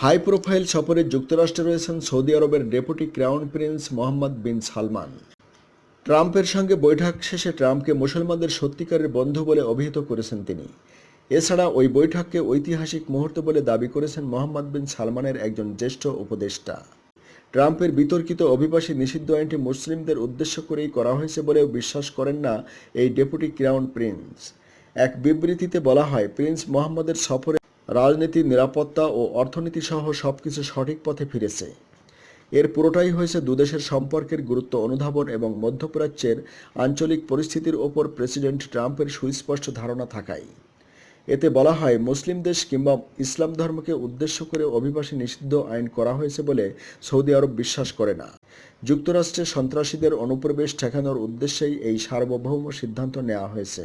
High profile সফরে যুক্তরাষ্ট্রে রয়েছেন সৌদি আরবের deputy crown prince Mohammed bin Salman. ট্রাম্পের সঙ্গে বৈঠক শেষে ট্রাম্পকে মুসলমানদের সত্যিকারের বন্ধু বলে অভিহিত করেছেন তিনি। এছাড়া ওই বৈঠককে ঐতিহাসিক মুহূর্ত বলে দাবি করেছেন মোহাম্মদ বিন সালমানের একজন জ্যেষ্ঠ উপদেষ্টা। ট্রাম্পের বিতর্কিত অভিবাসী নিষিদ্ধ আইনটি মুসলিমদের উদ্দেশ্য করেই করা হয়েছে বলেও বিশ্বাস করেন না এই ডেপুটি ক্রাউন প্রিন্স। এক বিবৃতিতে বলা হয়, প্রিন্স মোহাম্মদের সফরে রাজনীতি, নিরাপত্তা ও অর্থনীতি সহ সবকিছু সঠিক পথে ফিরেছে। এর পুরোটাই হয়েছে দুদেশের সম্পর্কের গুরুত্ব অনুধাবন এবং মধ্যপ্রাচ্যের আঞ্চলিক পরিস্থিতির ওপর প্রেসিডেন্ট ট্রাম্পের সুস্পষ্ট ধারণা থাকায়। এতে বলা হয়, মুসলিম দেশ কিংবা ইসলাম ধর্মকে উদ্দেশ্য করে অভিবাসী নিষিদ্ধ আইন করা হয়েছে বলে সৌদি আরব বিশ্বাস করে না। যুক্তরাষ্ট্রে সন্ত্রাসীদের অনুপ্রবেশ ঠেকানোর উদ্দেশ্যেই এই সার্বভৌম সিদ্ধান্ত নেওয়া হয়েছে।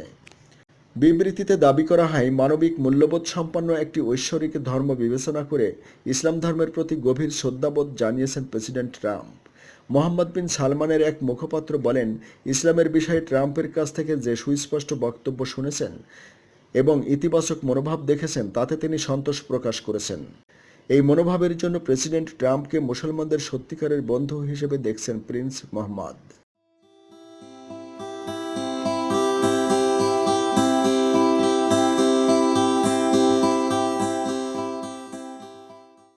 বিবৃতিতে দাবি করা হয়, মানবিক মূল্যবোধ সম্পন্ন একটি ঐশ্বরিক ধর্ম বিবেচনা করে ইসলাম ধর্মের প্রতি গভীর শ্রদ্ধাবোধ জানিয়েছেন প্রেসিডেন্ট ট্রাম্প। মোহাম্মদ বিন সালমানের এক মুখপাত্র বলেন, ইসলামের বিষয়ে ট্রাম্পের কাছ থেকে যে সুস্পষ্ট বক্তব্য শুনেছেন এবং ইতিবাচক মনোভাব দেখেছেন, তাতে তিনি সন্তোষ প্রকাশ করেছেন। এই মনোভাবের জন্য প্রেসিডেন্ট ট্রাম্পকে মুসলমানদের সত্যিকারের বন্ধু হিসেবে দেখছেন প্রিন্স মোহাম্মদ।